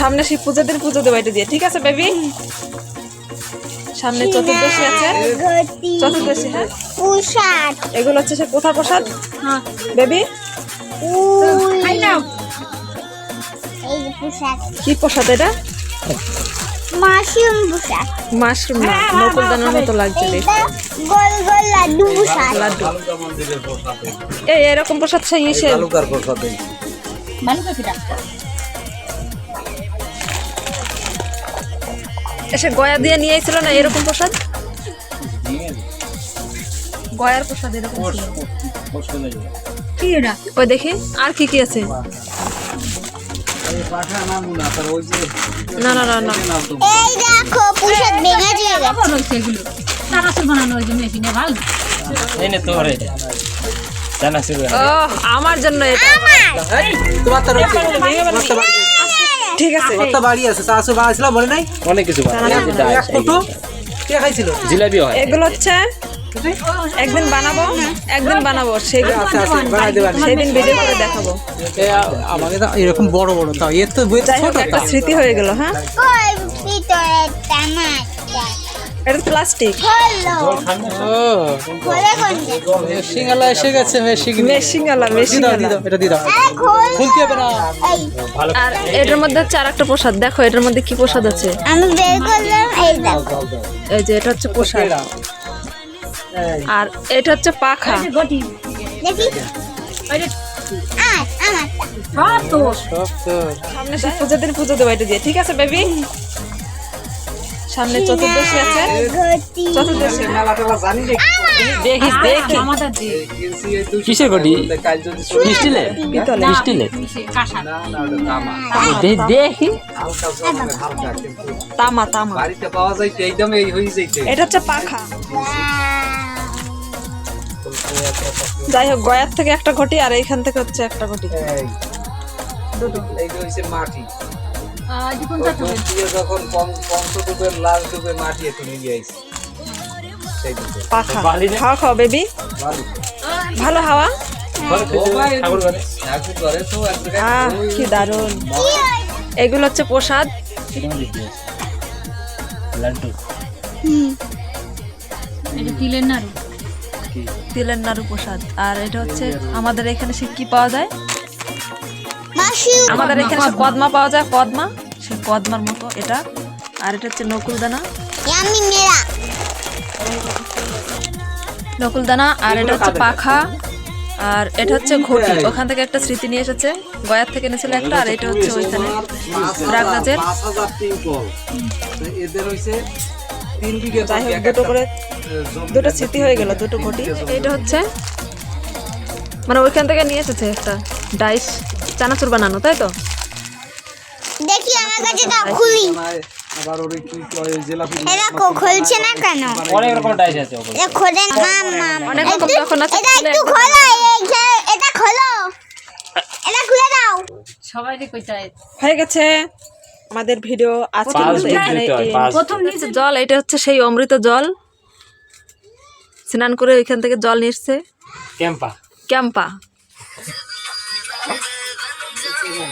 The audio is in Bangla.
সামনে সেই পুজো দিন পুজো দেবো এটা দিয়ে। ঠিক আছে বেবি সামনে চতুর্দশী আছে। চতুর্দশী। হ্যাঁ? প্রসাদ। এগুলো হচ্ছে সে কোথা প্রসাদ। হ্যাঁ। বেবি এই কি প্রসাদ এটা? মাশরুম প্রসাদ। মাশরুম না নকুল দানার মতো লাগছে দেখতে। গোল গোল লাড্ডু প্রসাদ। লাড্ডু। এই এরকম প্রসাদ সেই প্রসাদ এসে গয়া দিয়ে নিয়ে এসেছিল না এরকম প্রসাদ? গয়ার প্রসাদ এরকম কি এটা? ওই দেখি আর কি কি আছে? না তার ওই যে না না না। না না এই দেখো প্রসাদ ভেঙে দিয়ে গেছে। এগুলো। চানাচুর বানানো ওই যে মেশিনে ভালো? এনে তোরে জানা শুরু ও আমার জন্য এটা। এই, তোমার তো রয়েছে। বাড়ি- ঠিক আছে। কত বাড়ি আছে চাষু বানাইছিল মনে নাই? অনেক কিছু ফুটো? কে খাইছিল? জিলাপি হয়। এগুলো হচ্ছে একদিন বানাবো একদিন বানাবো সেই আছে আছে বানাই দেবেন সেদিন ভিডিও করে দেখাবো। আমাকে তো এরকম বড় বড় তাও এর তো বই ছোট একটা স্মৃতি হয়ে গেল হ্যাঁ? কই ভিতরে টামাটা এটা প্লাস্টিক ও। খোলে এসে গেছে মেশিং এটা দি দাও খুলতে হবে না। আর এটার মধ্যে হচ্ছে আর একটা প্রসাদ। দেখো এটার মধ্যে কি প্রসাদ আছে? আমি বের করলাম এই দেখো এই যে এটা হচ্ছে প্রসাদ। আর এটা হচ্ছে পাখা। দেখি। সামনে শিব পুজো দিন পুজো দেবো এটা দিয়ে। ঠিক আছে বেবি সামনে চতুর্দশী আছে। ঘটি। চতুর্দশী দেখিস দেখি এই কিসের গটি? কাল যদি চলে- মিষ্টিলে পিতলে মিষ্টিলে সে কাঁসা না না ওটা তামা। দেখি তামা। তামা বাড়িতে পাওয়া যাইতে একদম এই হয়ে যাইতে। এটা হচ্ছে পাখা। যাই হোক গয়ার থেকে একটা ঘটি আর এইখান থেকে হচ্ছে একটা ঘটি। এই। এইটা হইছে মাটি। যখন পঞ্চ ডুবে পাখা খাও বেবি। ভালো ভালো হাওয়া? কি দারুণ। এগুলো হচ্ছে প্রসাদ। লাড্ডু। এটা তিলের নাড়ু। তিলের নাড়ু প্রসাদ। আর এটা হচ্ছে আমাদের এখানে সে কি পাওয়া যায়? আমাদের এখানে সে কদমা পাওয়া যায় কদমা সে কদমার মতো এটা। আর এটা হচ্ছে নকুল দানা নকুল দানা আর এটা হচ্ছে পাখা। আর এটা হচ্ছে ঘটি। ওখান থেকে একটা স্মৃতি নিয়ে এসেছে। গয়ার থেকে এনেছিল একটা আর এটা হচ্ছে ওইখানে যাই হোক দুটো করে দুটো স্মৃতি হয়ে গেল দুটো ঘটি। এটা হচ্ছে মানে ওইখান থেকে নিয়ে এসেছে একটা ডাইস। চানাচুর বানানো তাই তো? দেখি আমার কাছে দাও খুলি। আবার ওর কি কয় জিলাপি এ দেখো খুলছে না কেন? অনেক রকম ডাইস আছে ওপরে। এটা খোলে না মামা। অনেক রকম যখন আছে এটা একটু খোলো এটা খোলো। এটা খুলে দাও। সবাই কইতে হয়ে গেছে। আমাদের ভিডিও আজকে এখানে হয়। প্রথম হচ্ছে জল এটা হচ্ছে সেই অমৃত জল। স্নান করে ওইখান থেকে জল নিচ্ছে। ক্যাম্পা। ক্যাম্পা। এবং